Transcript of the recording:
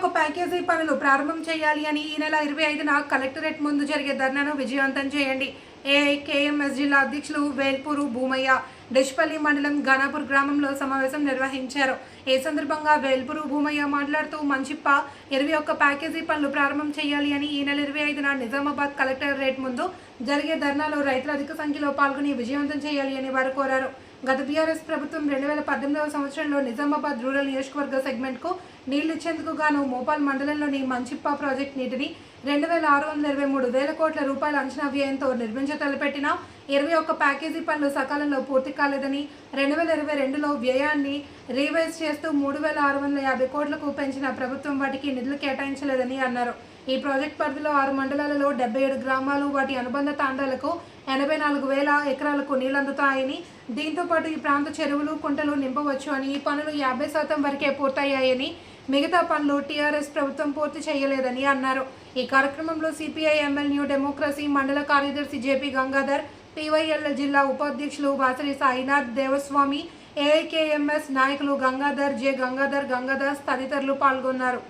Package పనులు ప్రారంభం చేయాలి అని ఈ నెల ఇరవై ఐదున కలెక్టరేట్ ముందు జరిగే ధర్నాను విజయవంతం చేయండి. ఏఐకేఎంఎస్ జిల్లా అధ్యక్షులు వేల్పూరు భూమయ్య డిష్పల్లి మండలం ఘనాపూర్ గ్రామంలో సమావేశం నిర్వహించారు. ఈ సందర్భంగా వేల్పూరు భూమయ్య మాట్లాడుతూ మంచిప్ప ఇరవై ఒక్క ప్యాకేజీ పనులు ప్రారంభం చేయాలి అని ఈ నెల ఇరవై ఐదున నిజామాబాద్ కలెక్టరేట్ ముందు జరిగే ధర్నాలో రైతులు అధిక సంఖ్యలో పాల్గొని విజయవంతం చేయాలి అని వారు కోరారు. గత బీఆర్ఎస్ ప్రభుత్వం రెండు వేల పద్దెనిమిదవ సంవత్సరంలో నిజామాబాద్ రూరల్ నియోజకవర్గ సెగ్మెంట్కు నీళ్ళు ఇచ్చేందుకు గాను మోపాల్ మండలంలోని మంచిప్ప ప్రాజెక్ట్ నీటిని రెండు వేల ఆరు వందల ఇరవై మూడు వేల కోట్ల రూపాయల అంచనా వ్యయంతో నిర్మించ తలపెట్టిన ఇరవై ఒక్క ప్యాకేజీ పనులు సకాలంలో పూర్తి కాలేదని రెండు వేల ఇరవై రెండులో వ్యయాన్ని రీవైజ్ చేస్తూ మూడు వేల ఆరు వందల యాభై కోట్లకు పెంచిన ప్రభుత్వం వాటికి నిధులు కేటాయించలేదని అన్నారు. ఈ ప్రాజెక్ట్ పరిధిలో ఆరు మండలాలలో డెబ్బై ఏడు గ్రామాలు వాటి అనుబంధ తాండాలకు ఎనభై నాలుగు వేల ఎకరాలకు నీళ్ళందుతాయని దీంతోపాటు దీంతో పాటు ఈ ప్రాంత చెరువులు కుంటలు నింపవచ్చు అని ఈ పనులు యాభై శాతం వరకే పూర్తయ్యాయని మిగతా పనులు టీఆర్ఎస్ ప్రభుత్వం పూర్తి చేయలేదని అన్నారు. ఈ కార్యక్రమంలో సిపిఐ ఎంఎల్ న్యూ డెమోక్రసీ మండల కార్యదర్శి జేపీ గంగాధర్ పివైఎల్ జిల్లా ఉపాధ్యక్షులు వాసరి సాయినాథ్ దేవస్వామి ఏఐకేఎంఎస్ నాయకులు గంగాధర్ జె గంగాధర్ గంగాదాస్ తదితరులు పాల్గొన్నారు.